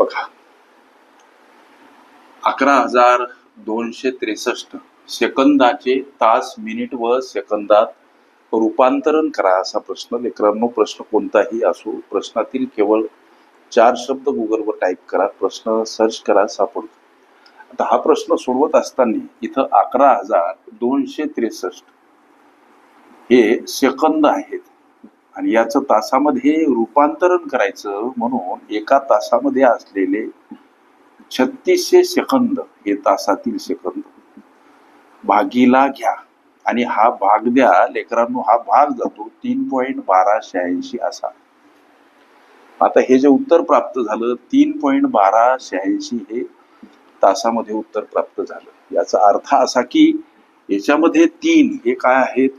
बघा. अकरा हजार दोनशे त्रेसष्ट सेकंदाचे तास मिनिट व सेकंदात रूपांतरण करा असा प्रश्न. लेकरांनो प्रश्न कोणताही असो प्रश्नातील केवळ चार शब्द गुगलवर टाईप करा प्रश्न सर्च करा सापडतो. आता हा प्रश्न सोडवत असताना इथं अकरा हजार दोनशे त्रेसष्ट हे सेकंद आहेत. आणि याचं तासामध्ये रूपांतरण करायचं म्हणून एका तासामध्ये असलेले छत्तीसशे सेकंद हे तासातील सेकंद. भागीला घ्या आणि हा भाग द्या. लेकरांनो हा भाग जातो तीन पॉईंट बारा शहाऐंशी असा. आता हे जे उत्तर प्राप्त झालं तीन पॉईंट बारा शहाऐंशी हे तासामध्ये उत्तर प्राप्त झालं. याचा अर्थ असा की याच्यामध्ये तीन हे काय आहेत?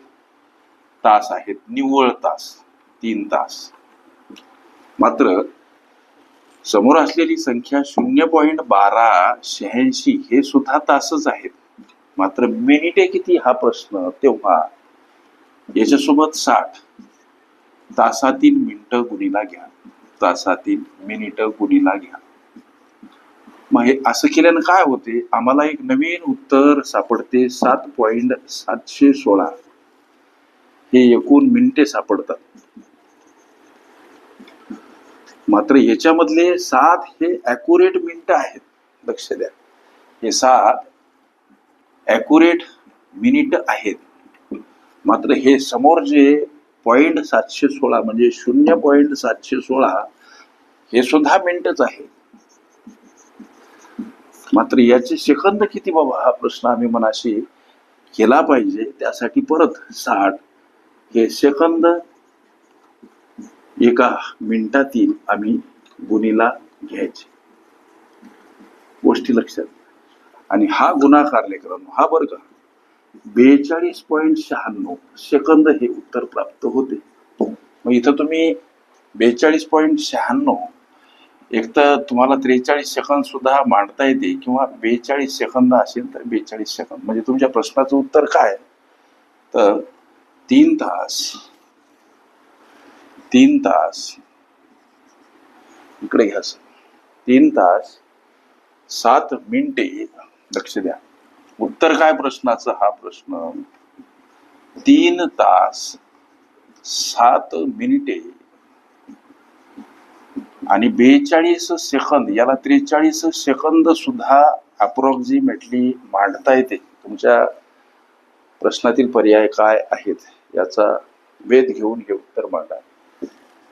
तास आहेत. निव्वळ तास. तीन तास. मात्र समोर असलेली संख्या शून्य पॉईंट बारा शहाऐंशी हे सुद्धा तासच आहेत. मात्र मिनिटे किती हा प्रश्न? तेव्हा याच्यासोबत साठ. तासातील मिनिट गुणीला घ्या. तासातील मिनिटं गुणीला घ्या. मग हे असं केल्यानं काय होते? आम्हाला एक नवीन उत्तर सापडते. सात पॉइंट सातशे सोळा. हे एकूण मिनिटे सापडतात. मात्र याच्यामधले सात हे ॲक्युरेट मिनिट आहेत. लक्ष द्या. हे सात ॲक्युरेट मिनिट आहेत. मात्र हे समोर जे पॉईंट सातशे सोळा म्हणजे शून्य पॉईंट सातशे सोळा हे सुद्धा मिनिटच आहे. मात्र याचे सेकंद किती बाबा? हा प्रश्न आम्ही मनाशी केला पाहिजे. त्यासाठी परत साठ हे सेकंद एका मिनिटातील आम्ही गुन्हेला घ्यायचे. गोष्टी लक्षात आणि हा गुणाकार लेकरांनो हा बरं का बेचाळीस पॉईंट शहाण्णव सेकंद हे उत्तर प्राप्त होते. मग इथं तुम्ही बेचाळीस पॉईंट शहाण्णव एक तर तुम्हाला त्रेचाळीस सेकंद सुद्धा मांडता येते किंवा बेचाळीस सेकंद असेल तर बेचाळीस सेकंद. म्हणजे तुमच्या प्रश्नाचं उत्तर काय? तर तीन तास तीन तास. इकडे घ्या तीन तास सात मिनिटे लक्ष द्या. उत्तर काय प्रश्नाचं? हा प्रश्न. तीन तास सात मिनिटे. आणि बेचाळीस सेकंद याला त्रेचाळीस सेकंद सुद्धा अप्रॉक्झिमेटली मांडता येते. तुमच्या प्रश्नातील पर्याय काय आहेत? याचा वेध घेऊन हे उत्तर मांडा.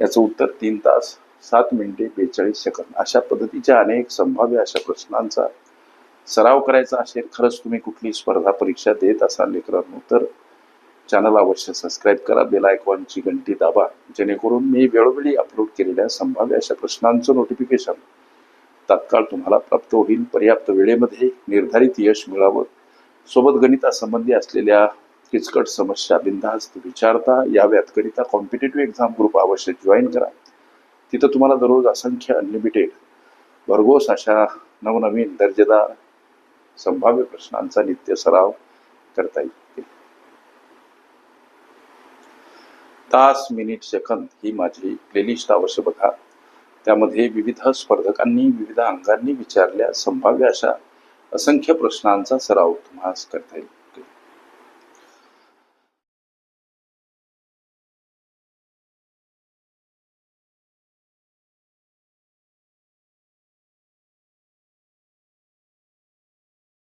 याचं उत्तर तीन तास सात मिनिटे बेचाळीस सेकंद. अशा पद्धतीच्या अनेक संभाव्य अशा प्रश्नांचा सराव करायचा असेल खरंच तुम्ही कुठली स्पर्धा परीक्षा देत असाल लेकरांनो तर चॅनल अवश्य सबस्क्राईब करा बेल आयकॉनची घंटी दाबा जेणेकरून मी वेळोवेळी अपलोड केलेल्या संभाव्य अशा प्रश्नांचं नोटिफिकेशन तात्काळ तुम्हाला प्राप्त होईल. पर्याप्त वेळेमध्ये निर्धारित यश मिळावं. सोबत गणितासंबंधी असलेल्या किचकट समस्या बिनधास्त विचारता याव्यात करिता कॉम्पिटेटिव्ह एक्झाम ग्रुप अवश्य जॉईन करा. तिथं तुम्हाला दररोज असंख्य अनलिमिटेड भरघोस अशा नवनवीन दर्जेदार संभाव्य प्रश्नांचा नित्य सराव करता येईल तास मिनिट सेकंद ही माझी प्लेलिस्ट अवश्य बघा. त्यामध्ये विविध स्पर्धकांनी विविध अंगांनी विचारल्या संभाव्य अशा असंख्य प्रश्नांचा सराव तुम्हाला करता येईल.